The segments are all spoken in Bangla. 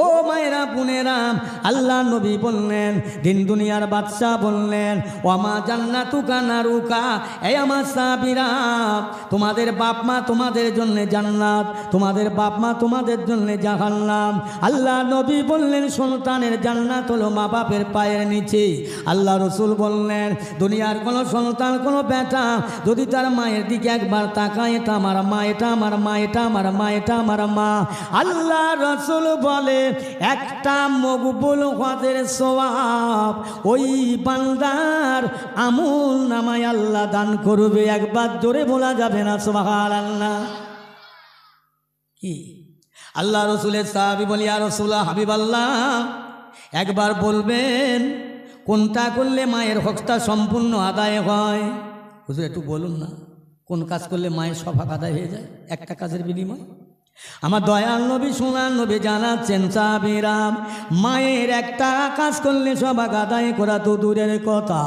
ও মায়েরা পুনেরা আল্লাহ নবী বললেন, দিন দুনিয়ার বাদশাহ বললেন ও আমা জান্নাতুকা নারুকা এই আমার সাবিরা তোমাদের বাপ মা তোমাদের জন্য জান্নাত, তোমাদের বাপ মা তোমাদের জন্য জাহান্নাম। আল্লাহ নবী বললেন সন্তানের জান্নাত হলো মা বাপের পায়ের নিচে। আল্লাহ রসুল বললেন, দুনিয়ার কোনো সন্তান কোনো বেটা যদি তার মায়ের দিকে একবার তাকায়, এটা আমার মা, এটা আমার মা, এটা আমার মা, এটা আমার মা। আল্লাহ রসুল বলে একটা মকবুল হজের সোয়াব ওই বান্দার আমুল নামায় আল্লাহ দান করবে, একবার জোরে বলা যাবে না সোহার আল্লাহ কি? আল্লাহ রসুলের সাহাবি বলি আর রসুল্লাহ হাবিব আল্লাহ একবার বলবেন, কোনটা করলে মায়ের হকটা সম্পূর্ণ আদায় হয়? একটু বলুন না, কোন কাজ করলে মায়ের সভাগ আদায় হয়ে যায়? একটা কাজের বিনিময়? আমার দয়াল নবী, সোনার নবী জানাচ্ছেন সাবিরাম মায়ের একটা কাজ করলে সবাক আদায় করা তো দূরের কথা।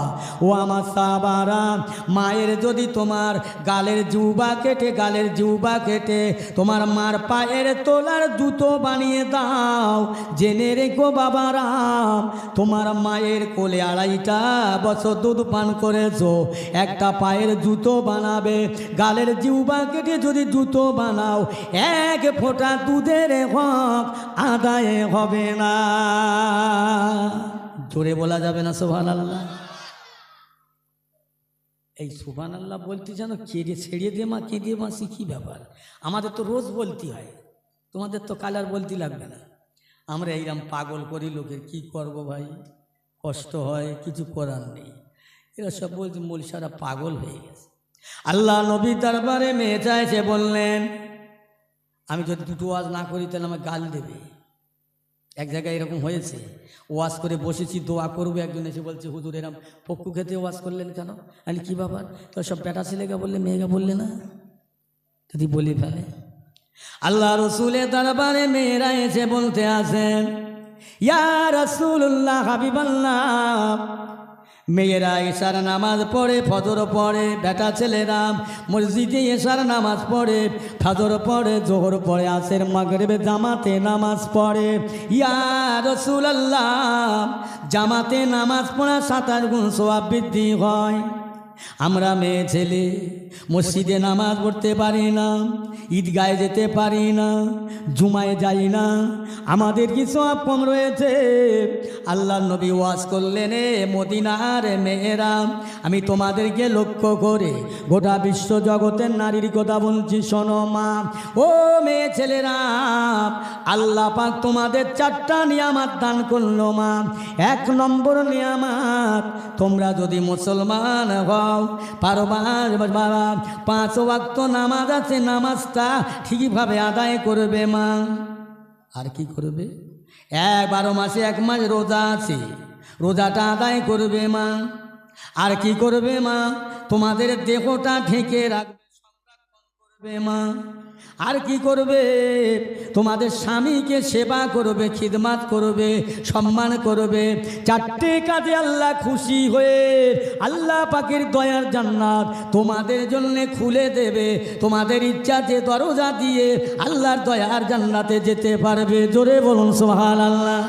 ও আমার সাবারাম মায়ের যদি তোমার গালের জুবা কেটে, গালের জুবা কেটে তোমার মার পায়ের তোলার জুতো বানিয়ে দাও, জেনে রেখো বাবারাম তোমার মায়ের কোলে আড়াইটা বছর দুধ পান করেছ, একটা পায়ের জুতো বানাবে, গালের জিউবা কেটে যদি জুতো বানাও, এক ফোঁটা দুধের হক আদায় হবে না। জোরে বলা যাবে না সোহান আল্লাহ এই সুবান আল্লাহ বলতে যেন কেড়ে ছেড়ে দে মা, কেঁদে মাসি কী ব্যাপার? আমাদের তো রোজ বলতে হয়, তোমাদের তো কালার বলতে লাগবে না। আমরা এইরকম পাগল করি, লোকের কি করব ভাই? কষ্ট হয়, কিছু করার নেই। এরা সব বলছে মলসারা পাগল হয়ে গেছে। আল্লাহ নবী দরবারে মেয়ে চাইছে, বললেন আমি যদি দুটো ওয়াজ না করি, তাহলে আমার গাল দেবে। এক জায়গায় এরকম হয়েছে। ওয়াজ করে বসেছি, দোয়া করব, একজন এসে বলছে, হুজুর, এরম পক্কু খেতে ওয়াজ করলেন কেন? আমি, কি ব্যাপার? তো সব বেটা ছেলেকে বললে, মেয়েকে বললে না? যদি বলি ফেলে। আল্লাহ রসুলের দরবারে মেয়েরা এসে বলতে আসেন, ইয়া রসুল্লাহ হাবিবাল্লাহ মেয়েরা এশার নামাজ পড়ে, ফজর পড়ে, বেটা ছেলেরা মসজিদে এশার নামাজ পড়ে, ফজর পড়ে, জোহর পড়ে, আসের, মাগরেবে, জামাতে নামাজ পড়ে। ইয়া রসুল আল্লাহ জামাতে নামাজ পড়া সাতার গুণ সোয়াবৃদ্ধি হয়। আমরা মেয়ে ছেলে, মসজিদে নামাজ পড়তে পারি না ঈদগায় যেতে পারি না, জুমায় যাই না, আমাদের কি সব কম রয়েছে? আল্লাহ নবী ওয়াজ করলেন, এ মদিনার মেয়েরা, আমি তোমাদেরকে লক্ষ্য করে গোটা বিশ্ব জগতের নারীর কথা বলছি, শোনো মা। ও মেয়ে ছেলেরা, আল্লাহ পাক তোমাদের চারটা নিয়ামাত দান করল মা। এক নম্বর নিয়ামাত, তোমরা যদি মুসলমান হও পারবার বাবা পাঁচ ওয়াক্ত নামাজ আছে, নামাজটা ঠিকভাবে আদায় করবে মা। আর কি করবে? এক বারো মাসে এক মাস রোজা আছে। রোজাটা আদায় করবে মা। আর কি করবে মা? তোমাদের দেহটা ঢেকে রাখবে আর কি করবে? তোমাদের স্বামীকে সেবা করবে, খিদমাত করবে, সম্মান করবে। চারটে কাজে আল্লাহ খুশি হয়ে আল্লাহ পাখির দয়ার জান্নাত তোমাদের জন্য খুলে দেবে। তোমাদের ইচ্ছাতে দরজা দিয়ে আল্লাহর দয়ার জান্নাতে যেতে পারবে। জোরে বলুন সোহান আল্লাহ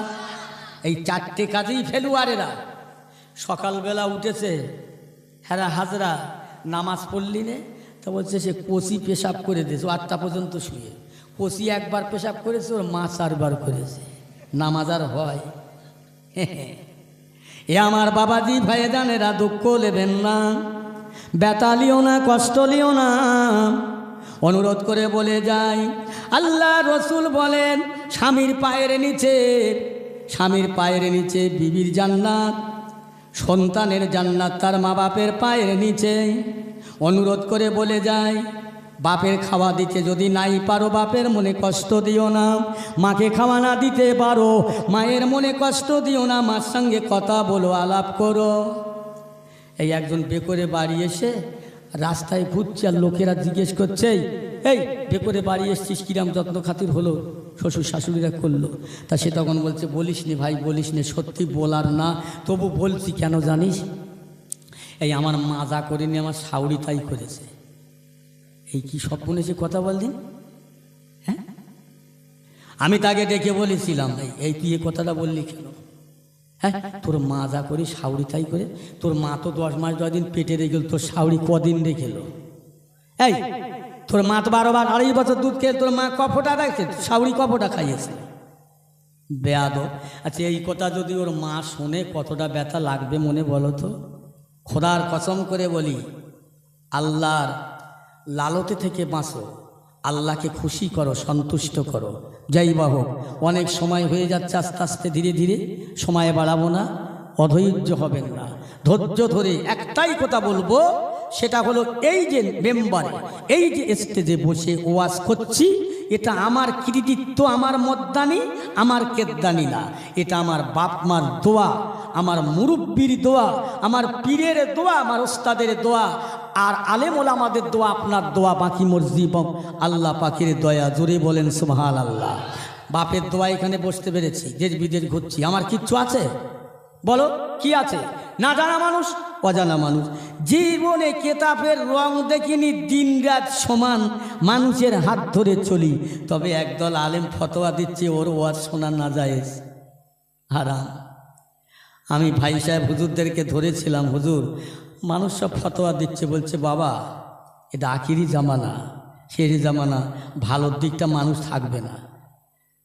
এই চারটে কাজেই ফেলুয়ারেরা। সকালবেলা উঠেছে হ্যাঁ হাজরা, নামাজ পড়লি নে তা বলছে, সে কষি পেশাব করে দিয়েছে। আটটা পর্যন্ত শুয়ে। কষি একবার পেশাব করেছে, ওর মা চারবার করেছে। নামাজ আর হয়। এ আমার বাবাজি, ভাইজানেরা দুঃখ নেবেন না। ব্যথা লিও না, কষ্ট লিও না। অনুরোধ করে বলে যাই, আল্লাহ রসুল বলেন, স্বামীর পায়ের নিচে, স্বামীর পায়ের নিচে বিবির জান্নাত, সন্তানের জান্নাত তার মা বাপের পায়ের নিচে। অনুরোধ করে বলে যায় বাপের খাওয়া দিতে যদি নাই পারো বাপের মনে কষ্ট দিও না। মাকে খাওয়া না দিতে পারো মায়ের মনে কষ্ট দিও না। মার সঙ্গে কথা বলো আলাপ করো। এই একজন বেকরে বাড়ি এসে রাস্তায় ঘুরছে আর লোকেরা জিজ্ঞেস করছে "এই, বেকরে বাড়ি এসছিস কিরাম যত্ন খাতির হলো? শ্বশুর শাশুড়িরা করল। তা সে তখন বলছে বলিস নি ভাই বলিস নি সত্যি বলার না। তবু বলছি কেন জানিস? এই আমার মাজা করেনি আমার শাউরি তাই করেছে। এই কি স্বপ্ন এসে কথা বললেন হ্যাঁ? আমি তাকে ডেকে বলেছিলাম, ভাই, এই তুই এ কথাটা বললি কেন? হ্যাঁ তোর মা যা করে সাউরি তাই করে, তোর মা তো দশ মাস দশ দিন পেটে রেখেল তোর সাউরি কদিন রেখেল এই, তোর মা তো বারো বার আড়াই বছর দুধ খেয়ে, তোর মা কফটা রাখছে সাউরি কফটা খাইয়েছে। বেয়াদ আচ্ছা এই কথা যদি ওর মা শোনে, কতটা ব্যথা লাগবে মনে বলো তো? খোদার কসম করে বলি, আল্লাহর লালতে থেকে বাঁচো, আল্লাহকে খুশি করো, সন্তুষ্ট করো। যাই বা হোক, অনেক সময় হয়ে যাচ্ছে আস্তে আস্তে, ধীরে ধীরে সময় বাড়াবো না, অধৈর্য হবেন না। ধৈর্য ধরে একটাই কথা বলব, সেটা হলো এই যে মেম্বারে, এই যে স্টেজে বসে ওয়াজ করছি, এটা আমার কৃতিত্ব, আমার মদ্দানি আমার কেদ্দানি না। এটা আমার বাপ মার দোয়া আমার মুরব্বির দোয়া, আমার পীরের দোয়া, আমার ওস্তাদের দোয়া, আর আলেমুল আমাদের দোয়া, আপনার দোয়া বাকি মসজিদ আল্লাহ পাখির দয়া, জোরে বলেন সুবহান আল্লাহ বাপের দোয়া এখানে বসতে পেরেছি, দেশ বিদেশ ঘুরছি। আমার কিচ্ছু আছে? বলো, কি আছে? না জানা মানুষ, অজানা মানুষ। জীবনে কেতাবের রং দেখিনি দিন রাত সমান মানুষের হাত ধরে চলি। তবে একদল আলেম ফতোয়া দিচ্ছে, ওর ওয়াজ শোনা না যায়। হারাম। আমি ভাই সাহেব হুজুরদেরকে ধরেছিলাম, হুজুর, মানুষ সব ফতোয়া দিচ্ছে, বলছে, বাবা, এটা আখিরি জামানা শেরি জামানা, ভালোর দিকটা মানুষ থাকবে না।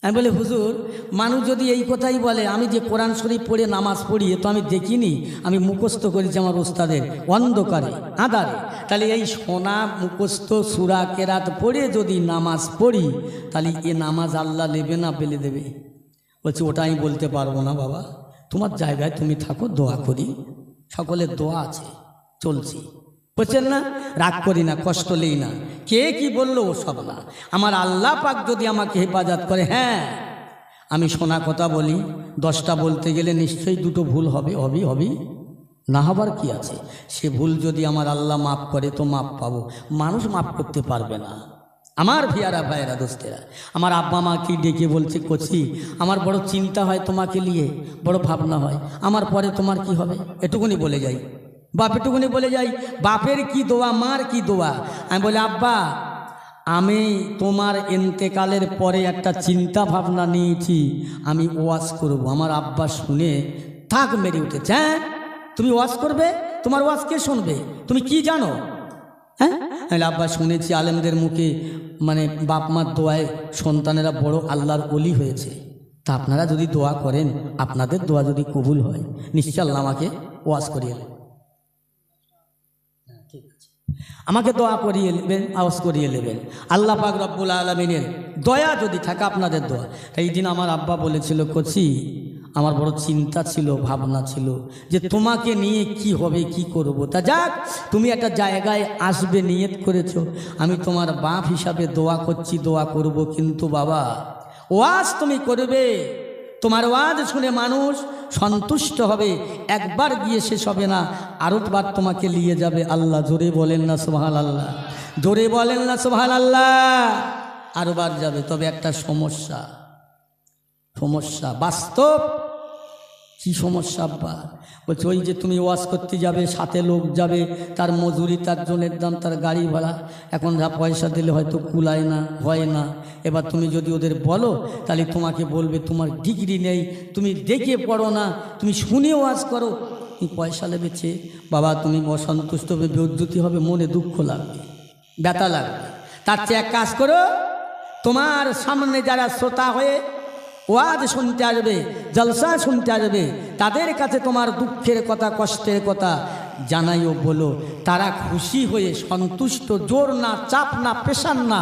আমি বলি, হুজুর, মানুষ যদি এই কথাই বলে, আমি যে কোরআন শরীফ পড়ে নামাজ পড়ি, এ তো আমি দেখিনি, আমি মুখস্থ করেছি আমার ওস্তাদের, অন্ধকারে, আধারে। তাহলে এই সোনা মুখস্থ, সুরা কেরাত পড়ে যদি নামাজ পড়ি, তাহলে এ নামাজ আল্লাহ নেবে না পেলে দেবে। বলছি, ওটা আমি বলতে পারব না, বাবা। তোমার জায়গায় তুমি থাকো, দোয়া করি। সকলের দোয়া আছে, চলছি। বুঝছেন না, রাগ করি না, কষ্ট নেই না। কে কি বলল ও সব না। আমার আল্লাহ পাক যদি আমাকে হেফাজত করে হ্যাঁ আমি শোনা কথা বলি, দশটা বলতে গেলে নিশ্চয়ই দুটো ভুল হবে, হবি হবি। না হবার কি আছে? সে ভুল যদি আমার আল্লাহ মাফ করে, তো মাপ পাবো। মানুষ মাফ করতে পারবে না। আমার ভিয়ারা ভাইয়েরা, দোস্তেরা, আমার আব্বা মা কি ডেকে বলছে, কচি, আমার বড় চিন্তা হয় তোমাকে নিয়ে, বড় ভাবনা হয়, আমার পরে তোমার কি হবে? এটুকুনি বলে যাই। বাপ, এটুকুনি বলে যাই, বাপের কি দোয়া, মার কি দোয়া? আমি বলি, আব্বা, আমি তোমার এন্তেকালের পরে একটা চিন্তা ভাবনা নিয়েছি, আমি ওয়াজ করব। আমার আব্বা শুনে থাক মেরে উঠেছে হ্যাঁ? তুমি ওয়াজ করবে? তোমার ওয়াজ কে শুনবে? তুমি কি জানো? হ্যাঁ? আব্বা শুনেছি আলেমদের মুখে মানে বাপ মার দোয়ায় সন্তানেরা বড় আল্লাহর অলি হয়েছে তা আপনারা যদি দোয়া করেন, আপনাদের দোয়া যদি কবুল হয়, নিশ্চয় আল্লাহ আমাকে ওয়াজ করিয়ে। হ্যাঁ। আমাকে দোয়া করিয়ে নেবেন, আওয়াজ করিয়ে নেবেন আল্লাহ পাক রব্বুল আলমিনের দয়া যদি থাকে আপনাদের দোয়া এই দিন আমার আব্বা বলেছিল, কচি আমার বড় চিন্তা ছিল, ভাবনা ছিল যে তোমাকে নিয়ে কি হবে, কি করব। তা যাক, তুমি একটা জায়গায় আসবে, নিয়ত করেছ। আমি তোমার বাপ হিসাবে দোয়া করছি, দোয়া করব কিন্তু বাবা, ওয়াজ তুমি করবে। তোমার ওয়াজ শুনে মানুষ সন্তুষ্ট হবে। একবার গিয়ে শেষ হবে না আরতবার তোমাকে নিয়ে যাবে আল্লাহ। জোরে বলেন না সোহাল আল্লাহ জোরে বলেন না সোহাল আল্লাহ আরোবার যাবে, তবে একটা সমস্যা। সমস্যা বাস্তব কি সমস্যা, আব্বা? বলছে, ওই যে তুমি ওয়াশ করতে যাবে, সাথে লোক যাবে, তার মজুরি, তার জনের দাম, তার গাড়ি ভাড়া। এখন যা পয়সা দিলে হয়তো কুলায় না, হয় না। এবার তুমি যদি ওদের বলো, তাহলে তোমাকে বলবে, তোমার ডিগ্রি নেই, তুমি দেখে পড়ো না, তুমি শুনে ওয়াজ করো। তুমি পয়সা লেবেছে বাবা, তুমি অসন্তুষ্ট হবে বিদ্যুতি হবে, মনে দুঃখ লাগবে, ব্যথা লাগবে। তার চেয়ে এক কাজ করো, তোমার সামনে যারা শ্রোতা হয়ে ওয়াজ শুনতে আসবে জলসা শুনতে আসবে। তাদের কাছে তোমার দুঃখের কথা কষ্টের কথা জানাইও, বলো, তারা খুশি হয়ে সন্তুষ্ট, জোর না, চাপ না, পেশান না,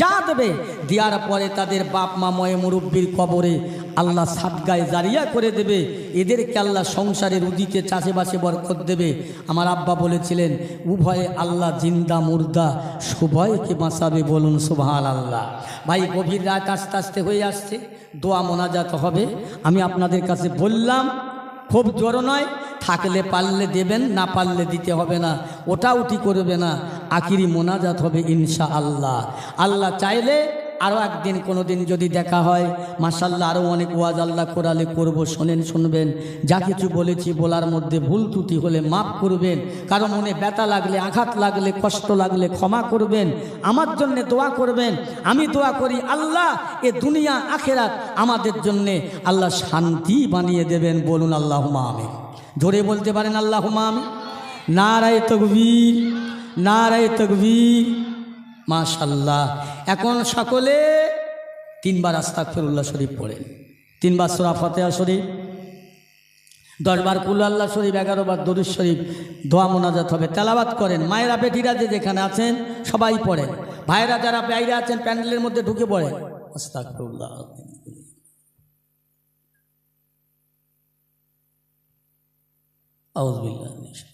যা দেবে, দেওয়ার পরে তাদের বাপ মা ময়ে মুরব্বীর কবরে আল্লাহ সাদগায় জারিয়া করে দেবে। এদেরকে আল্লাহ সংসারের উদিতে, চাষেবাসে বরকত দেবে। আমার আব্বা বলেছিলেন, উভয়ে আল্লাহ জিন্দা মুর্দা, সুভয়কে বাঁচাবে বলুন সুবহান আল্লাহ ভাই, গভীর রাত আস্তে আস্তে হয়ে আসছে, দোয়া মোনাজাত হবে। আমি আপনাদের কাছে বললাম খুব জোর নয়, থাকলে পারলে দেবেন, না পারলে দিতে হবে না। ওটা উটি করবে না। আখিরি মোনাজাত হবে ইনশা আল্লাহ আল্লাহ চাইলে আরও একদিন কোনো দিন যদি দেখা হয় মাসাল্লাহ আরও অনেক ওয়াজ আল্লাহ কোরআলে করব, শোনেন, শুনবেন। যা কিছু বলেছি বলার মধ্যে ভুল ত্রুটি হলে মাফ করবেন। কারও মনে ব্যথা লাগলে, আঘাত লাগলে, কষ্ট লাগলে ক্ষমা করবেন। আমার জন্য দোয়া করবেন। আমি দোয়া করি, আল্লাহ, এ দুনিয়া, আখেরাত আমাদের জন্যে আল্লাহ শান্তি বানিয়ে দেবেন। বলুন আল্লাহ আমি ধরে বলতে পারেন আল্লাহ আমি নারায় তকবীর নারায় তকবীর। মাশাল্লাহ। এখন সকলে তিনবার আস্তাকফিরুল্লাহ শরীফ পড়েন। তিনবার সোরা ফতেহা শরীফ, দশবার কুল আল্লাহ শরীফ এগারো বার দরুদ শরীফ, দোয়া মোনাজাত হবে তেলাবাত করেন। মায়েরা, বেটিরা যে যেখানে আছেন, সবাই পড়েন। ভাইরা যারা বাইরে আছেন, প্যান্ডেলের মধ্যে ঢুকে পড়ে পড়েন আস্তাকফিরুল্লাহ আউযুবিল্লাহি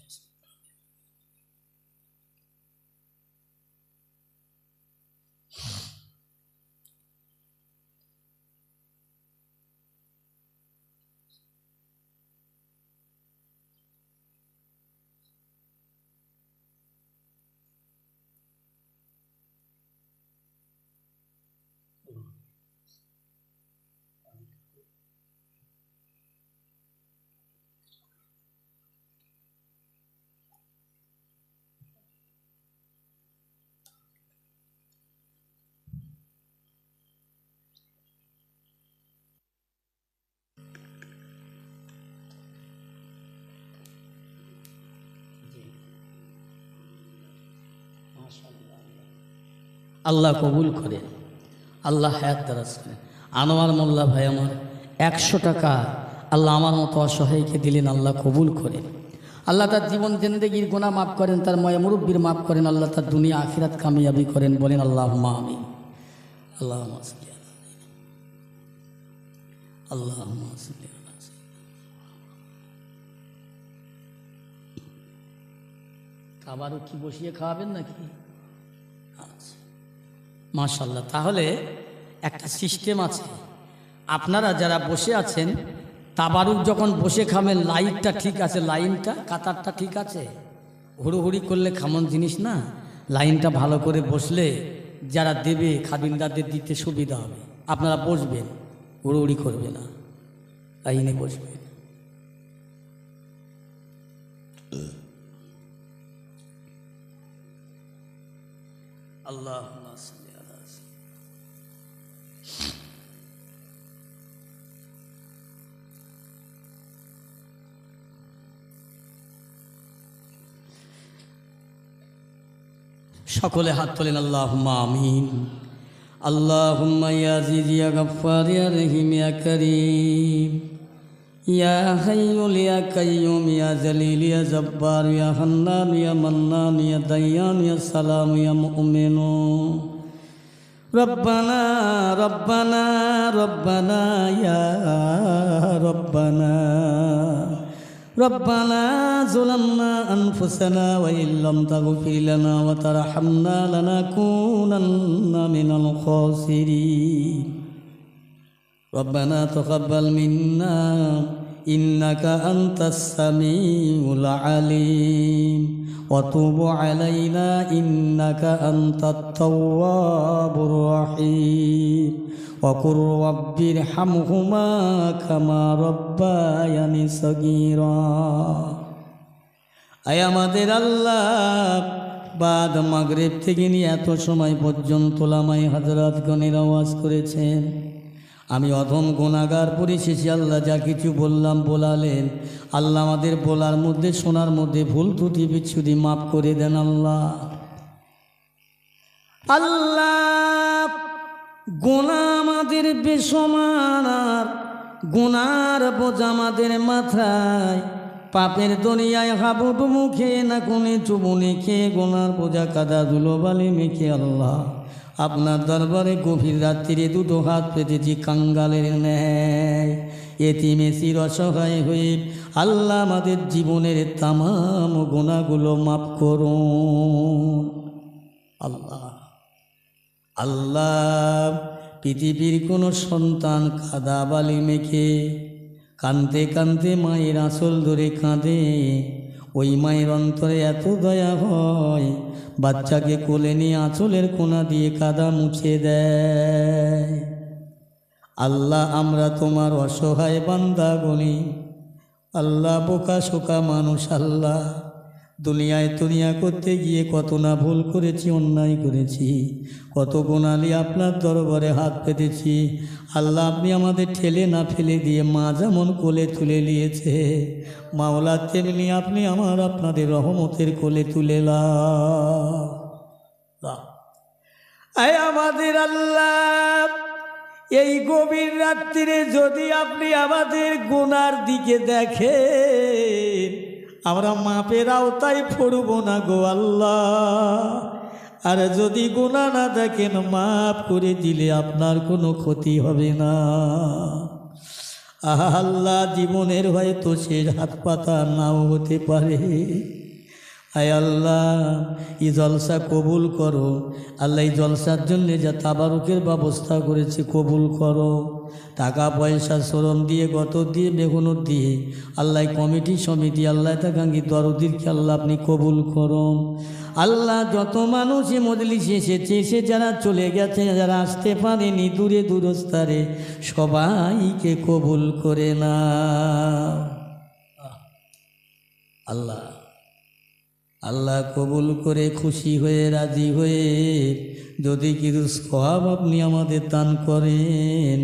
আল্লাহ কবুল করেন। আল্লাহ হায়াত দারাজ করেন। আনোয়ার মোল্লা ভাই আমার একশো টাকা আল্লাহ আমার মতো অসহায়কে দিলেন, আল্লাহ কবুল করেন। আল্লাহ তার জীবন জিন্দগির গোনা মাফ করেন, তার ময় মুরব্বীর মাফ করেন, আল্লাহ তার দুনিয়া আখিরাত কামিয়াবি করেন বলেন আল্লাহ মা আমি আল্লাহ আল্লাহ খাবারও কি বসিয়ে খাওয়াবেন নাকি? মাশাল্লাহ তাহলে একটা সিস্টেম আছে। আপনারা যারা বসে আছেন, তাবারুক যখন বসে খাবেন, লাইটটা ঠিক আছে, লাইনটা, কাতারটা ঠিক আছে? হুড়োহুড়ি করলে খামন জিনিস না? লাইনটা ভালো করে বসলে যারা দেবে, খাবিনদারদের দিতে সুবিধা হবে। আপনারা বসবেন, হুড়োহুড়ি করবে না। লাইনে বসবেন। আল্লাহ সকলে হাত তোলেন আল্লাহ আমিন আল্লাহ ইয়া আজিজ ইয়া গফার ইয়া রহিম ইয়া করিম ইয়া হাইয়ুল ইয়া কাইয়ুম ইয়া জলিল ইয়া জব্বার ইয়া হান্নান ইয়া মান্নান ইয়া দাইয়ান ইয়া সালাম ইয়া মুমিনু ربنا ربنا ربنا يا ربنا ربنا ظلمنا أنفسنا وإن لم تغفر لنا وترحمنا لنكونن من الخاسرين. ربنا تقبل منا إنك أنت السميع العليم. وتوب علينا إنك أنت التواب الرحيم. وقل رب ارحمهما كما ربياني صغيرا আয় আমাদের আল্লাহ বাদ মাগরেব থেকে নিয়ে এত সময় পর্যন্ত লামাই হাজরাত গণের আওয়াজ করেছেন আমি অধম গুণাগার পরিশেষে আল্লাহ যা কিছু বললাম বলালেন আল্লাহ আমাদের বলার মধ্যে শোনার মধ্যে ভুল ত্রুটি বিচ্ছুতি মাফ করে দেন আল্লাহ আল্লাহ গোনা আমাদের বেসমান গোনার বোঝা আমাদের মাথায়। পাপের দুনিয়ায় হাবুডু মুখে না কোনে চুবুনি খেয়ে গোনার বোঝা কাদা ধুলো বালি মেখে আল্লাহ। আপনার দরবারে গভীর রাত্রিরে দুটো হাত পেতেছি কাঙ্গালের ন্যায়। এতিমেসির অসহায় হয়ে আল্লাহ আমাদের জীবনের তামাম গোনাগুলো মাফ করুন। আল্লাহ। আল্লাহ, পৃথিবীর কোনো সন্তান কাদা বালি মেখে কানতে কানতে মায়ের আঁচল ধরে কাঁদে। ওই মায়ের অন্তরে এত দয়া হয়, বাচ্চাকে কোলে নিয়ে আঁচলের কোনা দিয়ে কাদা মুছে দেয়। আল্লাহ, আমরা তোমার অসহায় বান্দা গনি আল্লাহ, বোকা শোকা মানুষ আল্লাহ। দুনিয়ায় দুনিয়া করতে গিয়ে কত না ভুল করেছি, অন্যায় করেছি। কত গোনালি আপনার দরবারে হাত পেতেছি আল্লাহ আপনি আমাদের ঠেলে না ফেলে দিয়ে মা যেমন কোলে তুলে নিয়েছে, মাওলা তেমনি আপনি আমার আপনাদের রহমতের কোলে তুলে লা। আমাদের আল্লাহ, এই গভীর রাত্রিরে যদি আপনি আমাদের গুনার দিকে দেখেন আমরা মাপের আওতায় পড়ব না গো আল্লাহ। আর যদি গুণা না দেখেন, মাফ করে দিলে আপনার কোনো ক্ষতি হবে না। আহা, আল্লাহ, জীবনের হয়তো সে হাত পাতা নাও হতে পারে। আয় আল্লাহ, এই জলসা কবুল করো। আল্লাহ এই জলসার জন্যে যা তাবারুকের ব্যবস্থা করেছে কবুল করো। টাকা, পয়সা, শ্রম দিয়ে গত দিয়ে বেগুনো দিয়ে, আল্লাহ কমিটি সমিতি, আল্লাহ তাকাঙ্গি দরদিরকে আল্লাহ আপনি কবুল করুন আল্লাহ যত মানুষ এ মজলিসে এসেছে, সে যারা চলে গেছে, যারা আসতে পারেনি দূরে দূরস্থারে, সবাইকে কবুল করে না আল্লাহ। আল্লাহ কবুল করে খুশি হয়ে, রাজি হয়ে যদি কিছু স্বভাব আপনি আমাদের দান করেন,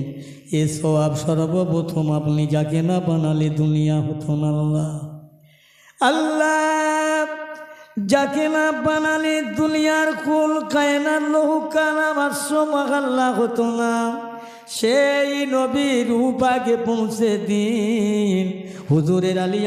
এ স্বভাব সর্বপ্রথম আপনি যাকে না বানালে দুনিয়া হতো না আল্লাহ। আল্লাহ যাকে না বানালে দুনিয়ার কুল, কায়নার লহু, কালাম আল্লাহ হতো না। সেই নবীর রূপাকে পৌঁছে দিন। হুজুরের আলী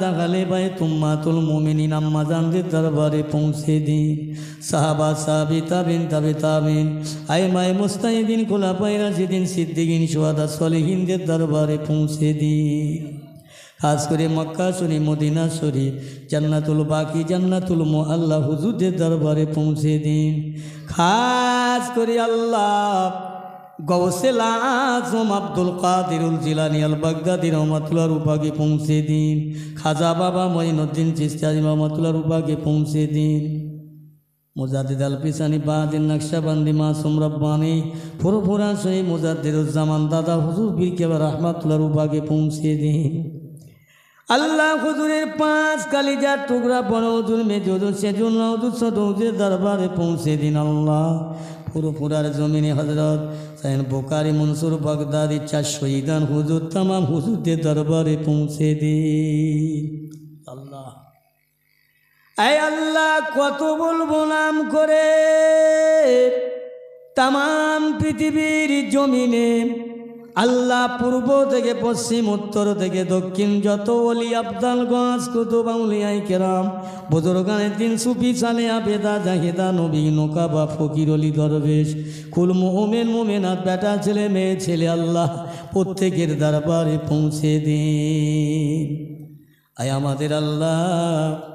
দাগালে ভাই তুম্মাতুল মোমিনিন আম্মা জানদের দরবারে পৌঁছে দিন। সাহাবা, সাহাবি, তাবিন, তাবে, তাবিন আই মাই মুস্তাহিদিন খোলা পায়রা যেদিন সিদ্দিকিন সোয়াদা সলিহিনদের দরবারে পৌঁছে দিন। খাস করে মক্কা শরীফ, মদিনা শরীফ, জান্নাতুল বাকি, জান্নাতুল মো আল্লাহ হুজুরদের দরবারে পৌঁছে দিন। খাস করে আল্লাহ গৌসেল আব্দুল কাদিরুল জিলানি আল বাগদাদি রহমতুল্লাহ রূপাকে পৌঁছে দিন। খাজা বাবা মঈনুদ্দিন চিস্তাজি রহমতুল্লাহ রূপাকে পৌঁছে দিন। মুজাদ্দিদ আল পিসানি বাদিন নকশাবন্দি, মাসুম রব্বানি, ফুরফুরা সহি মুজাদ্দিদুজ্জামান দাদা হুজুর বীর রহমাতুল্লাহ রূপাকে পৌঁছে দিন। আল্লাহ হুজুরের পাঁচ কালিজার টুকরা বড় হুজুর মেজুর সেজুল হুজুর ছোট হুজুরের দরবারে পৌঁছে দিন আল্লাহ। পুরোপুরার জমিনে হজরত সাইন বোকারি মনসুর বগদাদ চার শহীদান হুজুর, তামাম হুজুরদের দরবারে পৌঁছে দি। আল্লাহ। আয় আল্লাহ, কত বলব নাম করে তাম পৃথিবীর জমিনে আল্লাহ পূর্ব থেকে পশ্চিম, উত্তর থেকে দক্ষিণ, যত অলি আবদাল গাছ কুতুব, আউলিয়াই কেরাম বুজুর্গানের দিন সুফি সালে আবেদা, জাহেদা, নবী, নৌকা বা ফকির, অলি, দরবেশ, কুল মোমেন মোমেনাথ বেটা, ছেলে, মেয়ে, ছেলে, আল্লাহ প্রত্যেকের দরবারে পৌঁছে দিন। আয় আমাদের আল্লাহ।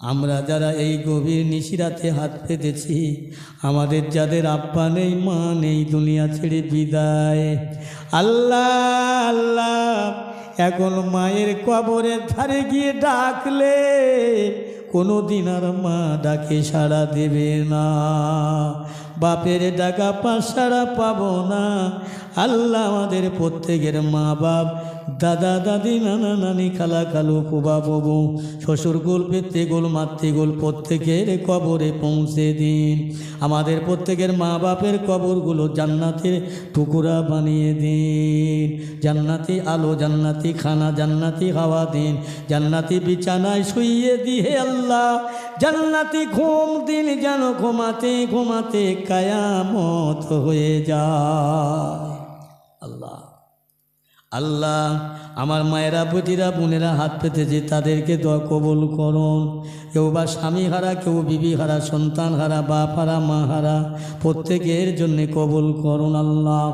আমরা যারা এই গভীর নিশিরাতে হাত পেতেছি, আমাদের যাদের আব্বা নেই, মা নেই, দুনিয়া ছেড়ে বিদায়। আল্লাহ আল্লাহ, এখন মায়ের কবরের ধারে গিয়ে ডাকলে কোনো দিন আর মা ডাকে সাড়া দেবে না। বাপের ডাকা পাশ সাড়া পাবো না। আল্লাহ আমাদের প্রত্যেকের মা বাপ দাদা, দাদি, নানা, নানি, খালা, খালু কুবা ববু শ্বশুর গোল পেতে গোল মাতৃ গোল, প্রত্যেকের কবরে পৌঁছে দিন। আমাদের প্রত্যেকের মা বাপের কবরগুলো জান্নাতের টুকুরা বানিয়ে দিন। জান্নাতি আলো, জান্নাতি খানা, জান্নাতি হাওয়া দিন। জান্নাতি বিছানায় শুইয়ে দিয়ে আল্লাহ, জান্নাতি ঘুম দিন যেন ঘুমাতে ঘুমাতে কায়ামত হয়ে যায়। আল্লাহ। আল্লাহ, আমার মায়েরা বেটিরা বোনেরা হাত পেতেছে তাদেরকে দোয়া কবুল করুন কেউ বা স্বামী হারা, কেউ বিবি হারা, সন্তান হারা, বাপ হারা, মা হারা, প্রত্যেকের জন্যে কবুল করুন আল্লাহ।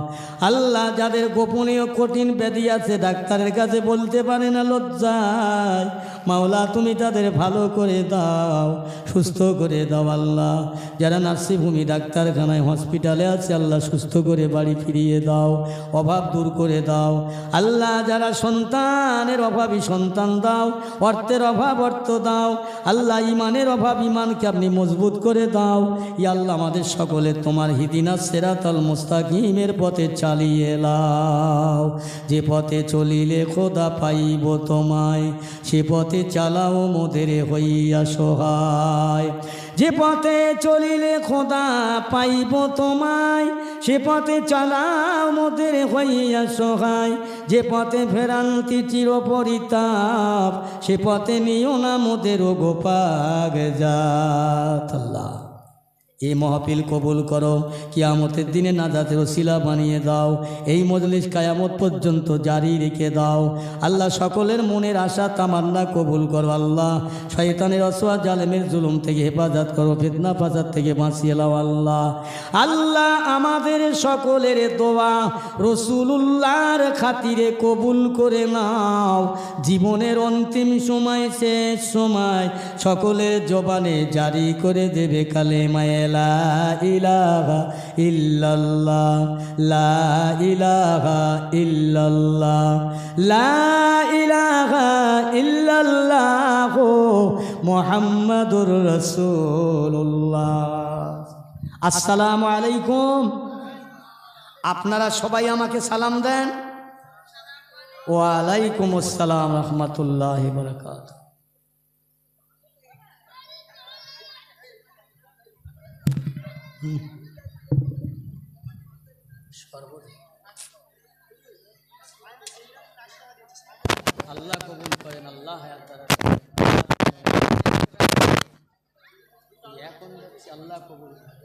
আল্লাহ যাদের গোপনীয় কঠিন ব্যাধি আছে, ডাক্তারের কাছে বলতে পারে না লজ্জায়। মাওলা, তুমি তাদের ভালো করে দাও, সুস্থ করে দাও আল্লাহ। যারা নার্সিংভূমি ডাক্তারখানায়, হসপিটালে আছে, আল্লাহ সুস্থ করে বাড়ি ফিরিয়ে দাও, অভাব দূর করে দাও। আল্লাহ যারা সন্তানের অভাবী সন্তান দাও, অর্থের অভাব অর্থ দাও, আল্লাহ ইমানের অভাব ইমানকে আপনি মজবুত করে দাও। ই আল্লাহ আমাদের সকলে তোমার হিদিনা সেরাতল মুস্তাকিমের পথে চালিয়ে লাও। যে পথে চলিলে খোদা পাইব তোমায়, সে পথে চালাও মোদের হইয়া সহায়। যে পথে চলিলে খোদা পাইব তোমায়, সে পথে চালাও মোদের হইয়া সহায়। যে পথে ফেরান্তি চির পরিতাপ সে পথে নিও না মোদের গোপাগ জাতলা এই মহফিল কবুল করো, কিয়ামতের দিনে নাজাতের শিলা বানিয়ে দাও, এই মজলিস কায়ামত পর্যন্ত জারি রেখে দাও। আল্লাহ সকলের মনের আশা তামান্না কবুল করো, আল্লাহ। শয়তানের অসোয়া, জালেমের জুলুম থেকে হেফাজত করো, ফিতনা ফাজাদ থেকে বাঁচিয়ে লাও আল্লাহ। আল্লাহ আমাদের সকলের দোয়া রসুলুল্লাহর খাতিরে কবুল করে নাও। জীবনের অন্তিম সময়, শেষ সময় সকলের জবানে জারি করে দেবে কালে লা রাসূলুল্লাহ। আসসালামু আলাইকুম। আপনারা সবাই আমাকে সালাম দেন। ওয়ালাইকুম আসসালাম রহমতুল্লাহ বরকাত আল্লাহ কবুল করেন আল্লাহ হায়াত দারাজ করেন। এখন যাচ্ছি আল্লাহ কবুল করেন।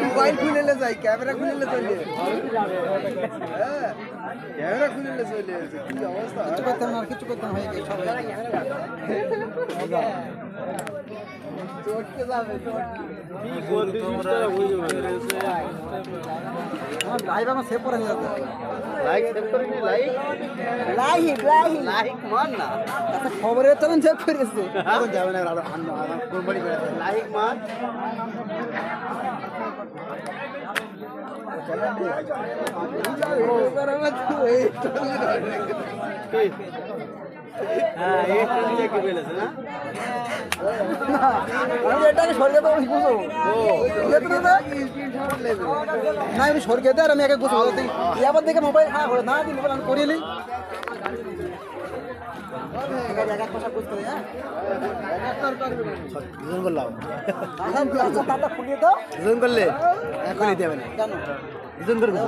মোবাইল খুলে যাই ক্যামেরা খুলে চলে ক্যামেরা খুলে চলে অবস্থা কিছু করতাম না কিছু করতাম হয়ে গেছে লাইভ আমার সেভ করে লাইক সেভ করে লাইক লাইক মান আচ্ছা খবরের তখন সেভ করেছে এখন যাবে না আর করে লাইক মান তো না আমি সরকে দে আর আমি একে গুছো ইয়াবার দেখে মোবাইল করে না দিন আমি করিয়ে নিই দুজন করলে এখনই দুজন করবে